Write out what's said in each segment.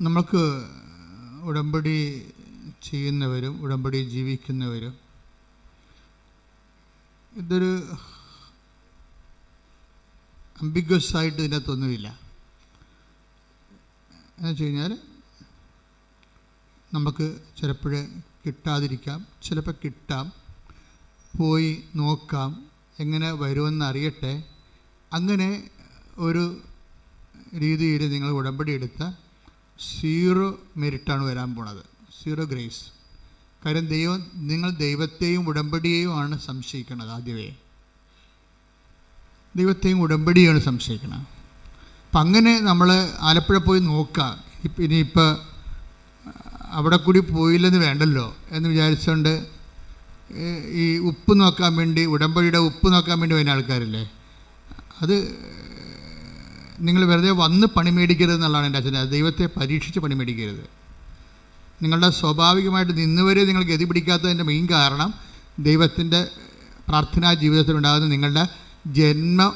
നമുക്ക് ഉടമ്പടി ചെയ്യുന്നവരും ഉടമ്പടി ജീവിക്കുന്നവരും ഇതൊരു അംബിഗ്വസ് ആയിട്ട് ഇതിനകത്തൊന്നുമില്ല. എന്ന് വെച്ച് കഴിഞ്ഞാൽ നമുക്ക് ചിലപ്പോൾ കിട്ടാതിരിക്കാം ചിലപ്പോൾ കിട്ടാം പോയി നോക്കാം എങ്ങനെ വരുമെന്ന് അറിയട്ടെ. അങ്ങനെ ഒരു രീതിയിൽ നിങ്ങൾ ഉടമ്പടി എടുത്ത സീറോ മെരിറ്റാണ് വരാൻ പോണത്. Zero grace. കാര്യം ദൈവം നിങ്ങൾ ദൈവത്തെയും ഉടമ്പടിയെയുമാണ് സംശയിക്കുന്നത് ആദ്യമേ. ദൈവത്തെയും ഉടമ്പടിയാണ് സംശയിക്കുന്നത് അപ്പം അങ്ങനെ നമ്മൾ ആലപ്പുഴ പോയി നോക്കുക ഇനിയിപ്പോൾ അവിടെ കൂടി പോയില്ലെന്ന് വേണ്ടല്ലോ എന്ന് വിചാരിച്ചുകൊണ്ട് ഈ ഉപ്പ് നോക്കാൻ വേണ്ടി ഉടമ്പടിയുടെ ഉപ്പ് നോക്കാൻ വേണ്ടി വരുന്ന ആൾക്കാരില്ലേ? അത് നിങ്ങൾ വെറുതെ വന്ന് പണി മേടിക്കരുത് എന്നുള്ളതാണ് എന്റെ അച്ഛന്റെ ദൈവത്തെ പരീക്ഷിച്ച് പണി മേടിക്കരുത്. നിങ്ങളുടെ സ്വാഭാവികമായിട്ട് നിന്നുവരെ നിങ്ങൾ ഗതി പിടിക്കാത്തതിന്റെ മെയിൻ കാരണം ദൈവത്തിന്റെ പ്രാർത്ഥനാ ജീവിതത്തിലുണ്ടാകുന്ന നിങ്ങളുടെ ജന്മ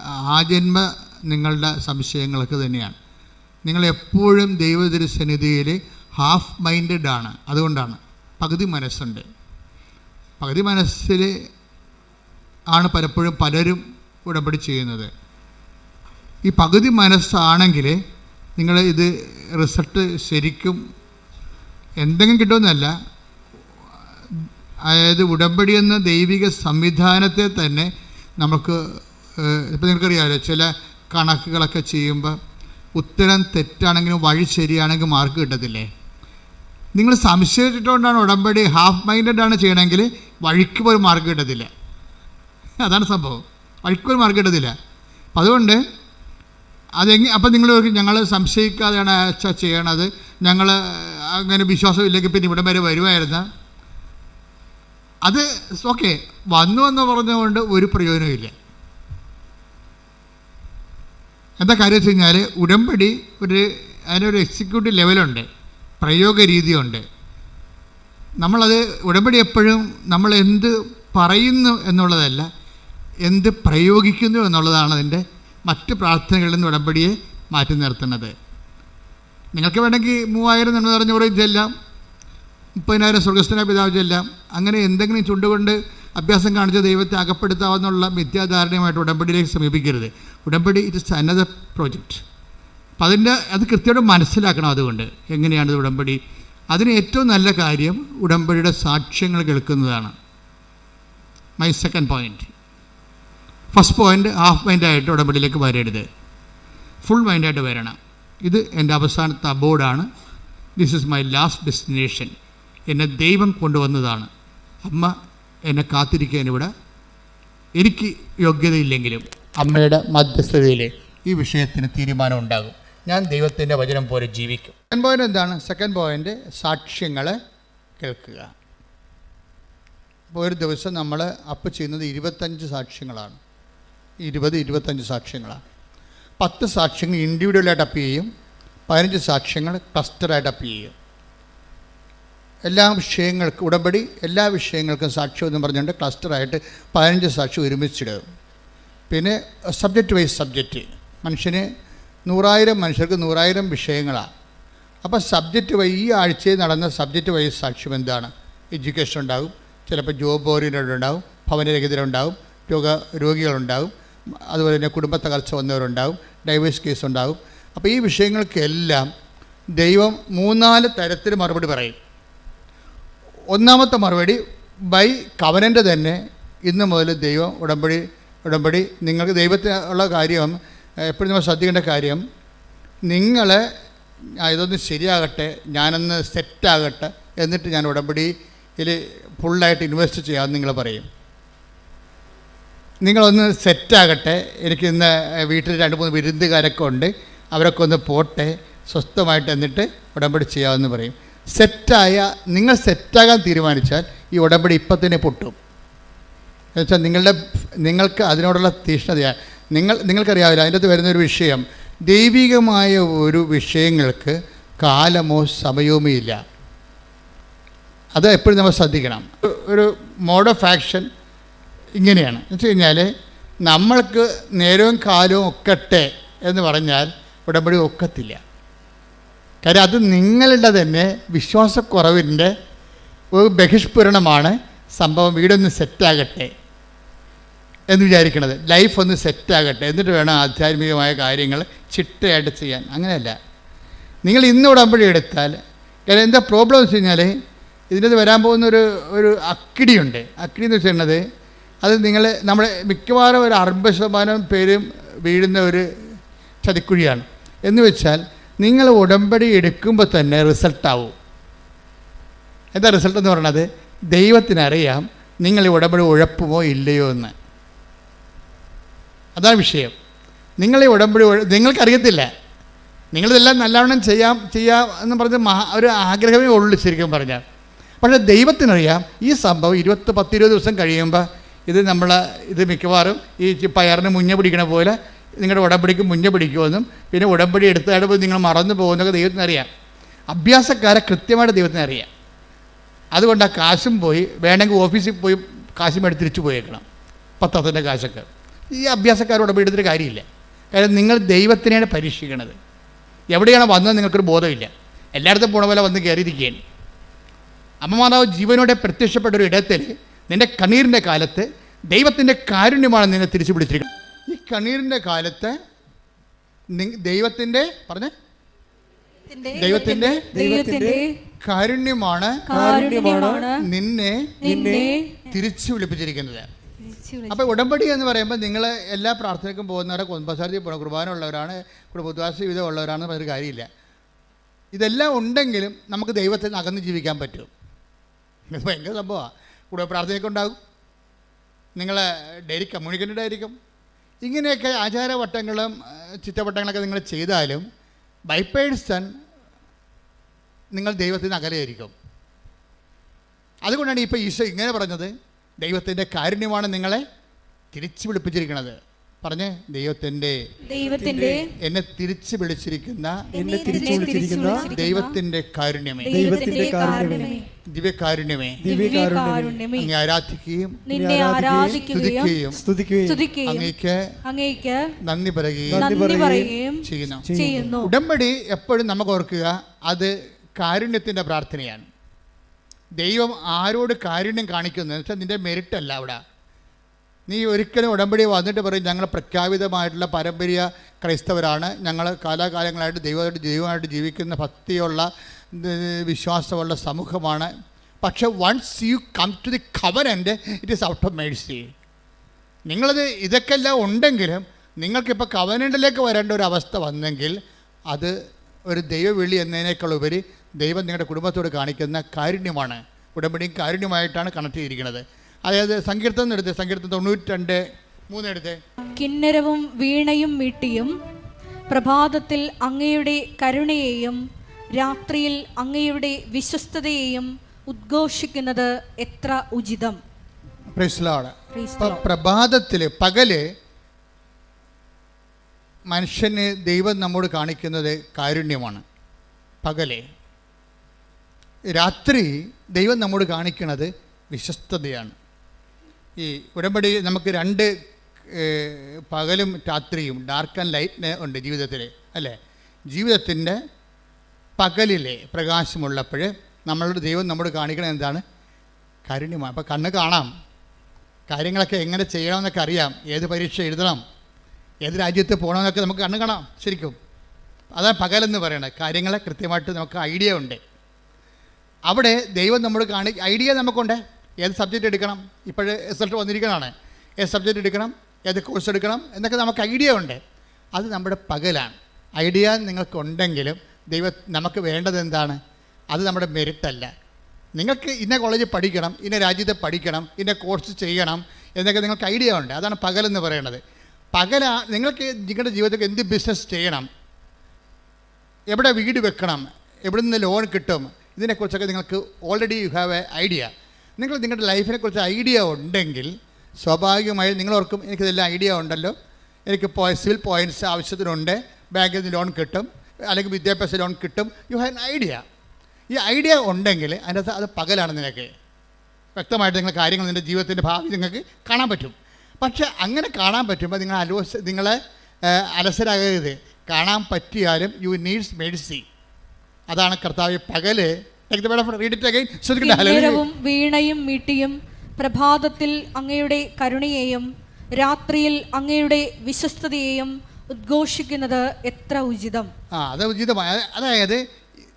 ആ ജന്മ നിങ്ങളുടെ സംശയങ്ങൾക്ക് തന്നെയാണ്. നിങ്ങൾ എപ്പോഴും ദൈവതിരുസന്നിധിയിൽ ഹാഫ് മൈൻഡഡ് ആണ് അതുകൊണ്ടാണ്. പകുതി മനസ്സുണ്ട്. പകുതി മനസ്സിൽ ആണ് പലപ്പോഴും പലരും ഉടമ്പടി ചെയ്യുന്നത്. ഈ പകുതി മനസ്സാണെങ്കിൽ നിങ്ങൾ ഇത് റിസൾട്ട് ശരിക്കും എന്തെങ്കിലും കിട്ടുമെന്നല്ല. അതായത് ഉടമ്പടി എന്ന ദൈവിക സംവിധാനത്തെ തന്നെ നമുക്ക് ഇപ്പം നിങ്ങൾക്കറിയാമല്ലോ ചില കണക്കുകളൊക്കെ ചെയ്യുമ്പോൾ ഉത്തരം തെറ്റാണെങ്കിലും വഴി ശരിയാണെങ്കിൽ മാർക്ക് കിട്ടത്തില്ലേ? നിങ്ങൾ സംശയിച്ചിട്ടുകൊണ്ടാണ് ഉടമ്പടി ഹാഫ് മൈൻഡഡ് ആണ് ചെയ്യണമെങ്കിൽ വഴിക്ക് പോലും മാർക്ക് കിട്ടത്തില്ല. അതാണ് സംഭവം. വഴിക്ക് പോലും മാർക്ക് കിട്ടത്തില്ല. അപ്പം അതുകൊണ്ട് അതെങ്ങനെ അപ്പം നിങ്ങൾ ഞങ്ങൾ സംശയിക്കാതെയാണ് അച്ഛ ചെയ്യണത്. ഞങ്ങൾ അങ്ങനെ വിശ്വാസമില്ലെങ്കിൽ പിന്നെ ഇവിടം വരെ വരുമായിരുന്നു അത് ഓക്കെ. വന്നു എന്ന് പറഞ്ഞുകൊണ്ട് ഒരു പ്രയോജനമില്ല എന്താ കാര്യം വെച്ച് കഴിഞ്ഞാൽ ഉടമ്പടി ഒരു അതിനൊരു എക്സിക്യൂട്ടീവ് ലെവലുണ്ട് പ്രയോഗ രീതിയുണ്ട്. നമ്മളത് ഉടമ്പടി എപ്പോഴും നമ്മൾ എന്ത് പറയുന്നു എന്നുള്ളതല്ല എന്ത് പ്രയോഗിക്കുന്നു എന്നുള്ളതാണ് അതിന്റെ മറ്റ് പ്രാർത്ഥനകളിൽ നിന്ന് ഉടമ്പടിയെ മാറ്റി നിർത്തുന്നത് നിങ്ങൾക്ക് വേണമെങ്കിൽ മൂവായിരം നന്മ നിറഞ്ഞൂറ് ചെല്ലാം മുപ്പതിനായിരം സ്വർഗസ്ഥന പിതാവ് ചെല്ലാം അങ്ങനെ എന്തെങ്കിലും ചുണ്ടുകൊണ്ട് അഭ്യാസം കാണിച്ച ദൈവത്തെ അകപ്പെടുത്താവുന്നുള്ള മിഥ്യാധാരണയുമായിട്ട് ഉടമ്പടിയിലേക്ക് സമീപിക്കരുത്. ഉടമ്പടി ഇറ്റ് ഇസ് അനദർ പ്രോജക്റ്റ് അപ്പം അതിന്റെ അത് കൃത്യമായിട്ട് മനസ്സിലാക്കണം അതുകൊണ്ട് എങ്ങനെയാണ് ഉടമ്പടി. അതിന് ഏറ്റവും നല്ല കാര്യം ഉടമ്പടിയുടെ സാക്ഷ്യങ്ങൾ കേൾക്കുന്നതാണ്. My second point first point half മൈൻഡായിട്ട് ഉടമ്പടിയിലേക്ക് വരരുത്. ഫുൾ മൈൻഡായിട്ട് വരണം. ഇത് എന്റെ അവസാനത്തെ അബോർഡാണ് this is my last destination എന്നെ ദൈവം കൊണ്ടുവന്നതാണ്. അമ്മ എന്നെ കാത്തിരിക്കാൻ ഇവിടെ. എനിക്ക് യോഗ്യതയില്ലെങ്കിലും അമ്മയുടെ മധ്യസ്ഥതയിൽ ഈ വിഷയത്തിന് തീരുമാനം ഉണ്ടാകും. ഞാൻ ദൈവത്തിന്റെ വചനം പോലെ ജീവിക്കും. സെക്കൻഡ് പോയിന്റ് എന്താണ്? സെക്കൻഡ് പോയിന്റ് സാക്ഷ്യങ്ങൾ കേൾക്കുക. അപ്പോൾ ഒരു ദിവസം നമ്മൾ അപ്പ് ചെയ്യുന്നത് ഇരുപത്തഞ്ച് സാക്ഷ്യങ്ങളാണ്. ഇരുപത് ഇരുപത്തഞ്ച് സാക്ഷ്യങ്ങളാണ്. പത്ത് സാക്ഷ്യങ്ങൾ ഇൻഡിവിജ്വലായിട്ട് അപ്പ് ചെയ്യും. പതിനഞ്ച് സാക്ഷ്യങ്ങൾ ക്ലസ്റ്ററായിട്ട് അപ്പ് ചെയ്യും. എല്ലാ വിഷയങ്ങൾക്കും ഉടമ്പടി എല്ലാ വിഷയങ്ങൾക്കും സാക്ഷ്യം എന്ന് പറഞ്ഞുകൊണ്ട് ക്ലസ്റ്ററായിട്ട് പതിനഞ്ച് സാക്ഷ്യം ഒരുമിച്ചിടും. പിന്നെ സബ്ജക്റ്റ് വൈസ് സബ്ജക്റ്റ്. മനുഷ്യന് നൂറായിരം മനുഷ്യർക്ക് നൂറായിരം വിഷയങ്ങളാണ്. അപ്പോൾ സബ്ജക്റ്റ് വൈ ഈ ആഴ്ചയിൽ നടന്ന സബ്ജക്റ്റ് വൈസ് സാക്ഷ്യം എന്താണ്? എഡ്യൂക്കേഷൻ ഉണ്ടാകും. ചിലപ്പോൾ ജോബ് ഓറിയന്റഡ് ഉണ്ടാകും ഭവനരഹിതരുണ്ടാകും രോഗ രോഗികളുണ്ടാകും. അതുപോലെ തന്നെ കുടുംബ തകർച്ച വന്നവരുണ്ടാകും ഡൈവേഴ്സ് കേസ് ഉണ്ടാകും അപ്പോൾ ഈ വിഷയങ്ങൾക്കെല്ലാം ദൈവം മൂന്നാൽ തരത്തിൽ മറുപടി പറയും. ഒന്നാമത്തെ മറുപടി ബൈ കവനന്റെ തന്നെ ഇന്ന് മുതൽ ദൈവം ഉടമ്പടി ഉടമ്പടി നിങ്ങൾക്ക് ദൈവത്തിന് ഉള്ള കാര്യം എപ്പോഴും നമ്മൾ ശ്രദ്ധിക്കേണ്ട കാര്യം നിങ്ങളെ ഇതൊന്ന് ശരിയാകട്ടെ ഞാനൊന്ന് സെറ്റാകട്ടെ എന്നിട്ട് ഞാൻ ഉടമ്പടിയിൽ ഫുള്ളായിട്ട് ഇൻവെസ്റ്റ് ചെയ്യാമെന്ന് നിങ്ങൾ പറയും. നിങ്ങളൊന്ന് സെറ്റാകട്ടെ. എനിക്ക് ഇന്ന് വീട്ടിൽ രണ്ട് മൂന്ന് വിരുന്നുകാരൊക്കെ ഉണ്ട്. അവരൊക്കെ ഒന്ന് പോട്ടെ. സ്വസ്ഥമായിട്ട് എന്നിട്ട് ഉടമ്പടി ചെയ്യാമെന്ന് പറയും. സെറ്റായ നിങ്ങൾ സെറ്റാകാൻ തീരുമാനിച്ചാൽ ഈ ഉടമ്പടി ഇപ്പം തന്നെ പൊട്ടും. എന്നുവെച്ചാൽ നിങ്ങളുടെ നിങ്ങൾക്ക് അതിനോടുള്ള തീഷ്ണതയാണ് നിങ്ങൾ നിങ്ങൾക്കറിയാവില്ല അതിന്റെ അകത്ത് വരുന്നൊരു വിഷയം. ദൈവികമായ ഒരു വിഷയങ്ങൾക്ക് കാലമോ സമയവുമേ ഇല്ല അത് എപ്പോഴും നമ്മൾ ശ്രദ്ധിക്കണം. ഒരു മോഡ് ഓഫ് ആക്ഷൻ ഇങ്ങനെയാണ്. എന്ന് വെച്ച് കഴിഞ്ഞാൽ നമ്മൾക്ക് നേരവും കാലവും ഒക്കട്ടെ എന്ന് പറഞ്ഞാൽ ഉടമ്പടി ഒക്കത്തില്ല. കാര്യം അത് നിങ്ങളുടെ തന്നെ വിശ്വാസക്കുറവിന്റെ ഒരു ബഹിഷ്പുരണമാണ് സംഭവം വീടൊന്ന് സെറ്റാകട്ടെ എന്ന് വിചാരിക്കണത്. ലൈഫ് ഒന്ന് സെറ്റാകട്ടെ. എന്നിട്ട് വേണം ആധ്യാത്മികമായ കാര്യങ്ങൾ ചിട്ടയായിട്ട് ചെയ്യാൻ. അങ്ങനെയല്ല. നിങ്ങൾ ഇന്ന് ഉടമ്പടി എടുത്താൽ കാര്യം എന്താ പ്രോബ്ലം വെച്ച് കഴിഞ്ഞാൽ ഇതിന്റെ വരാൻ പോകുന്ന ഒരു ഒരു അക്കിടിയുണ്ട് അക്കിടി എന്ന് വെച്ചിട്ടുള്ളത് അത് നിങ്ങൾ നമ്മുടെ മിക്കവാറും ഒരു അറുപത് ശതമാനം പേരും വീഴുന്ന ഒരു ചതിക്കുഴിയാണ്. എന്ന് വെച്ചാൽ നിങ്ങൾ ഉടമ്പടി എടുക്കുമ്പോൾ തന്നെ റിസൾട്ടാവും എന്താ റിസൾട്ട് എന്ന് പറയുന്നത് ദൈവത്തിനറിയാം നിങ്ങൾ ഉടമ്പടി ഉഴപ്പുമോ ഇല്ലയോ എന്ന്. അതാണ് വിഷയം. നിങ്ങൾ ഈ ഉടമ്പടി നിങ്ങൾക്കറിയത്തില്ല. നിങ്ങളിതെല്ലാം നല്ലവണ്ണം ചെയ്യാം ചെയ്യാം എന്ന് പറഞ്ഞ മഹാ ഒരു ആഗ്രഹമേ ഉള്ളൂ ശരിക്കും പറഞ്ഞാൽ. പക്ഷേ ദൈവത്തിനറിയാം ഈ സംഭവം ഇരുപത്തി പത്തിരുപത് ദിവസം കഴിയുമ്പോൾ ഇത് നമ്മൾ ഇത് മിക്കവാറും ഈ പയറിന് മുഞ്ഞ പിടിക്കണ പോലെ നിങ്ങളുടെ ഉടമ്പടിക്ക് മുഞ്ഞ പിടിക്കുമെന്നും പിന്നെ ഉടമ്പടി എടുത്തായിട്ട് നിങ്ങൾ മറന്നു പോകുന്നൊക്കെ ദൈവത്തിന് അറിയാം. അഭ്യാസക്കാരെ കൃത്യമായിട്ട് ദൈവത്തിന് അറിയാം. അതുകൊണ്ട് ആ കാശും പോയി വേണമെങ്കിൽ ഓഫീസിൽ പോയി കാശും എടുത്ത് തിരിച്ചു പോയേക്കണം പത്തത്തിന്റെ കാശൊക്കെ. ഈ അഭ്യാസക്കാരോട് എടുത്തിട്ട് കാര്യമില്ല. കാര്യം നിങ്ങൾ ദൈവത്തിനെയാണ് പരീക്ഷിക്കണത്. എവിടെയാണ് വന്നത് നിങ്ങൾക്കൊരു ബോധമില്ല. എല്ലായിടത്തും പോണ പോലെ വന്ന് കയറിയിരിക്കുകയാണ്. അമ്മമാതാവ് ജീവനോടെ പ്രത്യക്ഷപ്പെട്ട ഒരു ഇടത്തിൽ നിന്റെ കണ്ണീരിന്റെ കാലത്ത് ദൈവത്തിന്റെ കാരുണ്യമാണ് നിന്നെ തിരിച്ചു പിടിച്ചിരിക്കുന്നത് ഈ കണ്ണീരിന്റെ കാലത്ത് ദൈവത്തിന്റെ പറഞ്ഞേ? ദൈവത്തിന്റെ ദൈവത്തിന്റെ കാരുണ്യമാണ് നിന്നെ നിന്നെ തിരിച്ചു വിളിപ്പിച്ചിരിക്കുന്നത് അപ്പൊ ഉടമ്പടി എന്ന് പറയുമ്പോൾ നിങ്ങൾ എല്ലാ പ്രാർത്ഥനയ്ക്കും പോകുന്നവരെ കുടുംബസാരത്തിൽ പോകണം കുർബാന ഉള്ളവരാണ് കുടുംബദ്വാസ ജീവിതം ഉള്ളവരാണെന്ന് പറഞ്ഞൊരു കാര്യമില്ല. ഇതെല്ലാം ഉണ്ടെങ്കിലും നമുക്ക് ദൈവത്തിൽ നിന്ന് അകന്ന് ജീവിക്കാൻ പറ്റും. ഭയങ്കര സംഭവമാണ് കുടുംബ പ്രാർത്ഥനയൊക്കെ ഉണ്ടാകും. നിങ്ങൾ ഡെയിലി കമ്മ്യൂണിക്കേറ്റഡ് ആയിരിക്കും. ഇങ്ങനെയൊക്കെ ആചാരവട്ടങ്ങളും ചിറ്റവട്ടങ്ങളൊക്കെ നിങ്ങൾ ചെയ്താലും ബൈ പേഴ്സൺ നിങ്ങൾ ദൈവത്തിന് അകലെയായിരിക്കും. അതുകൊണ്ടാണ് ഇപ്പോൾ ഈശോ ഇങ്ങനെ പറഞ്ഞത് ദൈവത്തിന്റെ കാരുണ്യമാണ് നിങ്ങളെ തിരിച്ചു വിളിപ്പിച്ചിരിക്കുന്നത് പറഞ്ഞേ ദൈവത്തിന്റെ ദൈവത്തിന്റെ എന്നെ തിരിച്ചു വിളിച്ചിരിക്കുന്ന എന്നെ തിരിച്ചു വിളിച്ചിരിക്കുന്ന ദൈവത്തിന്റെ കാരുണ്യമേ. ദൈവത്തിന്റെ കാരുണ്യമേ. ദിവ്യകാരുണ്യമേ. ദിവ്യകാരുണ്യമേ. അങ്ങേ ആരാധിക്കുകയും നിന്നെ ആരാധിക്കുകയും സ്തുതിക്കുകയും അങ്ങേക്ക് അങ്ങേക്ക് നന്ദി പറയുകയും നന്ദി പറയുകയും ചെയ്യുന്നു. ചെയ്യുന്നു. ഉടമ്പടി എപ്പോഴും നമുക്ക് ഓർക്കുക അത് കാരുണ്യത്തിന്റെ പ്രാർത്ഥനയാണ്. ദൈവം ആരോട് കാരുണ്യം കാണിക്കുന്നു എന്ന് വെച്ചാൽ മെറിറ്റ് മെരിറ്റല്ല അവിടെ. നീ ഒരിക്കലും ഉടമ്പടി വന്നിട്ട് പറയും ഞങ്ങൾ പ്രഖ്യാപിതമായിട്ടുള്ള പാരമ്പര്യ ക്രൈസ്തവരാണ്. ഞങ്ങൾ കാലാകാലങ്ങളായിട്ട് ദൈവമായിട്ട് ദൈവമായിട്ട് ജീവിക്കുന്ന ഭക്തിയുള്ള വിശ്വാസമുള്ള സമൂഹമാണ്. പക്ഷേ once you come to the covenant it is out of mercy നിങ്ങളത് ഇതൊക്കെ എല്ലാം ഉണ്ടെങ്കിലും നിങ്ങൾക്കിപ്പോൾ കവനന്റിലേക്ക് വരേണ്ട ഒരു അവസ്ഥ വന്നെങ്കിൽ അത് ഒരു ദൈവവിളി എന്നതിനേക്കാൾ ഉപരി ദൈവം നിങ്ങളുടെ കുടുംബത്തോട് കാണിക്കുന്ന കാരുണ്യമാണ്. ഉടമ്പടിയും കാരുണ്യമായിട്ടാണ് കണക്ട് ചെയ്തിരിക്കുന്നത്. അതായത് സങ്കീർത്തനം എടുത്ത് സങ്കീർത്തനം തൊണ്ണൂറ്റി രണ്ട് മൂന്നെടുത്ത് കിന്നരവും വീണയും വീട്ടിയും പ്രഭാതത്തിൽ അങ്ങയുടെ കരുണയെയും രാത്രിയിൽ അങ്ങയുടെ വിശ്വസ്തതയെയും ഉദ്ഘോഷിക്കുന്നത് എത്ര ഉചിതം. പ്രഭാതത്തിൽ പകൽ മനുഷ്യന് ദൈവം നമ്മോട് കാണിക്കുന്നത് കാരുണ്യമാണ്. പകൽ. രാത്രി ദൈവം നമ്മോട് കാണിക്കുന്നത് വിശ്വസ്തതയാണ്. ഈ ഉടമ്പടി നമുക്ക് രണ്ട് പകലും രാത്രിയും ഡാർക്ക് ആൻഡ് ലൈറ്റ് ഉണ്ട് ജീവിതത്തിൽ അല്ലേ? ജീവിതത്തിന്റെ പകലിലെ പ്രകാശമുള്ളപ്പോൾ നമ്മളുടെ ദൈവം നമ്മോട് കാണിക്കണത് എന്താണ്? കാരുണ്യമാണ്. അപ്പോൾ കണ്ണ് കാണാം. കാര്യങ്ങളൊക്കെ എങ്ങനെ ചെയ്യണമെന്നൊക്കെ അറിയാം. ഏത് പരീക്ഷ എഴുതണം. ഏത് രാജ്യത്ത് പോകണമെന്നൊക്കെ നമുക്ക് കണ്ണ് കാണാം ശരിക്കും. അതാണ് പകലെന്ന് പറയണത്. കാര്യങ്ങളെ കൃത്യമായിട്ട് നമുക്ക് ഐഡിയ ഉണ്ട്. അവിടെ ദൈവം നമ്മൾ കാണി ഐഡിയ നമുക്കുണ്ട്. ഏത് സബ്ജക്റ്റ് എടുക്കണം? ഇപ്പോഴേ റിസൾട്ട് വന്നിരിക്കണതാണ് ഏത് സബ്ജക്റ്റ് എടുക്കണം? ഏത് കോഴ്സ് എടുക്കണം? എന്നൊക്കെ നമുക്ക് ഐഡിയ ഉണ്ട്. അത് നമ്മുടെ പകലാണ്. ഐഡിയ നിങ്ങൾക്കുണ്ടെങ്കിലും ദൈവ നമുക്ക് വേണ്ടത് എന്താണ്? അത് നമ്മുടെ മെരിറ്റല്ല നിങ്ങൾക്ക് ഇന്ന കോളേജിൽ പഠിക്കണം ഇന്ന രാജ്യത്തെ പഠിക്കണം ഇന്ന കോഴ്സ് ചെയ്യണം എന്നൊക്കെ നിങ്ങൾക്ക് ഐഡിയ ഉണ്ട്. അതാണ് പകലെന്ന് പറയുന്നത് പകല നിങ്ങൾക്ക് നിങ്ങളുടെ ജീവിതത്തിൽ എന്ത് ബിസിനസ് ചെയ്യണം? എവിടെ വീട് വെക്കണം? എവിടെ നിന്ന് ലോൺ കിട്ടും? ഇതിനെക്കുറിച്ചൊക്കെ നിങ്ങൾക്ക് already you have a idea നിങ്ങൾ നിങ്ങളുടെ ലൈഫിനെക്കുറിച്ച് ഐഡിയ ഉണ്ടെങ്കിൽ സ്വാഭാവികമായും നിങ്ങൾ ഓർക്കും എനിക്കിതെല്ലാം ഐഡിയ ഉണ്ടല്ലോ. എനിക്ക് സിവിൽ പോയിന്റ്സ് ആവശ്യത്തിനുണ്ട്. ബാങ്കിൽ നിന്ന് ലോൺ കിട്ടും. അല്ലെങ്കിൽ വിദ്യാഭ്യാസ ലോൺ കിട്ടും. You have an idea. ഈ ഐഡിയ ഉണ്ടെങ്കിൽ അതിനകത്ത് അത് പകലാണ് നിനക്ക്. വ്യക്തമായിട്ട് നിങ്ങൾ കാര്യങ്ങൾ നിന്റെ ജീവിതത്തിന്റെ ഭാവി നിങ്ങൾക്ക് കാണാൻ പറ്റും. പക്ഷേ അങ്ങനെ കാണാൻ പറ്റുമ്പോൾ നിങ്ങൾ അലോസ് നിങ്ങളെ അലസരാകരുത്. കാണാൻ പറ്റിയാലും യു നീഡ്സ് മെഡിസി അതാണ് കർത്താവ് പകൽ Take the word of- read it again. ശ്രദ്ധിക്കട്ടെ. Hallelujah. കിന്നരവും വീണയും മീട്ടിയും പ്രഭാതത്തിൽ അങ്ങയുടെ കരുണയെയും രാത്രിയിൽ അങ്ങയുടെ വിശ്വസ്തതയെയും ഉദ്ഘോഷിക്കുന്നത് എത്ര ഉചിതം ആ അത് ഉചിതമായ അതായത്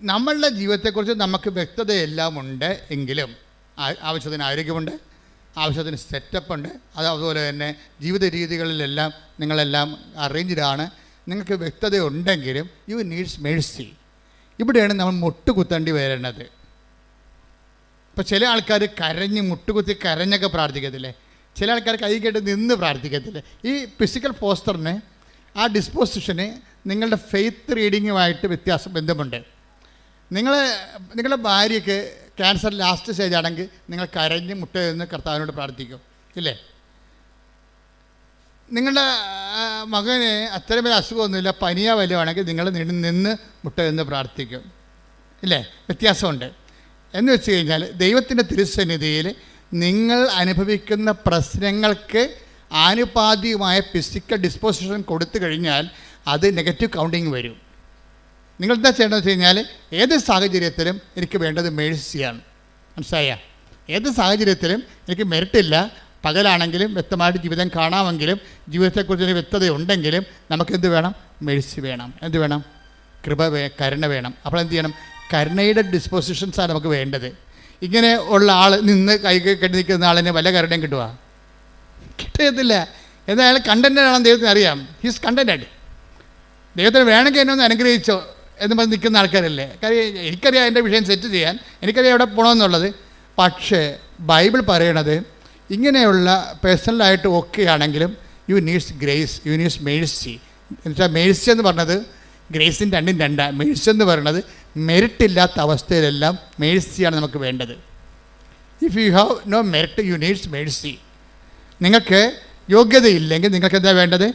നമ്മളുടെ ജീവിതത്തെക്കുറിച്ച് നമുക്ക് വ്യക്തതയെല്ലാം ഉണ്ട് എങ്കിലും ആവശ്യത്തിന് ആരോഗ്യമുണ്ട് ആവശ്യത്തിന് സെറ്റപ്പ് ഉണ്ട് അത് അതുപോലെ തന്നെ ജീവിത രീതികളിലെല്ലാം നിങ്ങളെല്ലാം അറേഞ്ച്ഡാണ് നിങ്ങൾക്ക് വ്യക്തത ഉണ്ടെങ്കിലും യു നീഡ്സ് മേഴ്സി ഇവിടെയാണ് നമ്മൾ മുട്ടുകുത്തേണ്ടി വരേണ്ടത്. ഇപ്പം ചില ആൾക്കാർ കരഞ്ഞ് മുട്ടുകുത്തി കരഞ്ഞൊക്കെ പ്രാർത്ഥിക്കത്തില്ലേ? ചില ആൾക്കാർ കൈ കേട്ട് നിന്ന് പ്രാർത്ഥിക്കത്തില്ലേ? ഈ ഫിസിക്കൽ പോസ്റ്ററിന് ആ ഡിസ്പോസിഷന് നിങ്ങളുടെ ഫെയ്ത്ത് റീഡിങ്ങുമായിട്ട് വ്യത്യാസം ബന്ധമുണ്ട്. നിങ്ങൾ നിങ്ങളുടെ ഭാര്യയ്ക്ക് ക്യാൻസർ ലാസ്റ്റ് സ്റ്റേജ് ആണെങ്കിൽ നിങ്ങൾ കരഞ്ഞ് മുട്ട നിന്ന് കർത്താവിനോട് പ്രാർത്ഥിക്കും. ഇല്ലേ? നിങ്ങളുടെ മകന് അത്രയും വലിയ അസുഖമൊന്നുമില്ല. പനിയാ വല്ലതുമാണെങ്കിൽ നിങ്ങൾ നിന്ന് മുട്ട നിന്ന് പ്രാർത്ഥിക്കും. ഇല്ലേ? വ്യത്യാസമുണ്ട്. എന്ന് വെച്ച് കഴിഞ്ഞാൽ ദൈവത്തിന്റെ തിരുസന്നിധിയിൽ നിങ്ങൾ അനുഭവിക്കുന്ന പ്രശ്നങ്ങൾക്ക് ആനുപാതികമായ ഫിസിക്കൽ ഡിസ്പോസിഷൻ കൊടുത്തു കഴിഞ്ഞാൽ അത് നെഗറ്റീവ് കൗണ്ടിങ് വരും. നിങ്ങൾ എന്താ ചെയ്യേണ്ടതെന്ന് വെച്ച് കഴിഞ്ഞാൽ ഏത് സാഹചര്യത്തിലും എനിക്ക് വേണ്ടത് മേഴ്സിയാണ് മനസ്സിലായ? ഏത് സാഹചര്യത്തിലും എനിക്ക് മെറിറ്റില്ല പകലാണെങ്കിലും വ്യക്തമായിട്ട് ജീവിതം കാണാമെങ്കിലും ജീവിതത്തെക്കുറിച്ച് വ്യക്തതയുണ്ടെങ്കിലും നമുക്കെന്ത് വേണം? മെഴിച്ച് വേണം. എന്ത് വേണം? കൃപ വേ കരുണ വേണം. അപ്പോൾ എന്ത് ചെയ്യണം? കരുണയുടെ ഡിസ്പോസിഷൻസാണ് നമുക്ക് വേണ്ടത്. ഇങ്ങനെ ഉള്ള ആൾ നിന്ന് കൈ കെട്ടി നിൽക്കുന്ന ആളിന് വല്ല കരുണയും കിട്ടുക കിട്ടത്തില്ല എന്നാൽ അയാൾ കണ്ടന്റഡ് ആണെന്ന് ദൈവത്തിന് അറിയാം. ഹിസ് കണ്ടന്റഡ് ദൈവത്തിന് വേണമെങ്കിൽ എന്നെ ഒന്ന് അനുഗ്രഹിച്ചോ എന്ന് പറഞ്ഞ് നിൽക്കുന്ന ആൾക്കാരല്ലേ? കാര്യം എനിക്കറിയാം എന്റെ വിഷയം സെറ്റ് ചെയ്യാൻ. എനിക്കറിയാം എവിടെ പോകണമെന്നുള്ളത്. പക്ഷേ ബൈബിൾ പറയണത് ഇങ്ങനെയുള്ള പേഴ്സണലായിട്ട് ഒക്കെ ആണെങ്കിലും you needs grace you needs mercy എന്നുവെച്ചാൽ മേഴ്സി എന്ന് പറഞ്ഞത് ഗ്രേസിന്റെ രണ്ടും രണ്ടാണ് മേഴ്സി എന്ന് പറയുന്നത് മെറിറ്റ് ഇല്ലാത്ത അവസ്ഥയിലെല്ലാം മേഴ്സിയാണ് നമുക്ക് വേണ്ടത്. If you have no merit you needs mercy നിങ്ങൾക്ക് യോഗ്യതയില്ലെങ്കിൽ നിങ്ങൾക്ക് എന്താ വേണ്ടത്?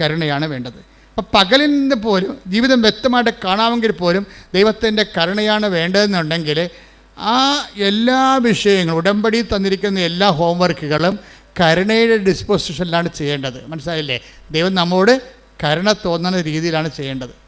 കരുണയാണ് വേണ്ടത്. അപ്പം പകലിൽ നിന്ന് പോലും ജീവിതം വ്യക്തമായിട്ട് കാണാമെങ്കിൽ പോലും ദൈവത്തിന്റെ കരുണയാണ് വേണ്ടതെന്നുണ്ടെങ്കിൽ ആ എല്ലാ വിഷയങ്ങളും ഉടമ്പടി തന്നിരിക്കുന്ന എല്ലാ ഹോംവർക്കുകളും കരുണയുടെ ഡിസ്പോസിഷനിലാണ് ചെയ്യേണ്ടത്. മനസ്സിലായില്ലേ? ദൈവം നമ്മോട് കരുണ തോന്നുന്ന രീതിയിലാണ് ചെയ്യേണ്ടത്.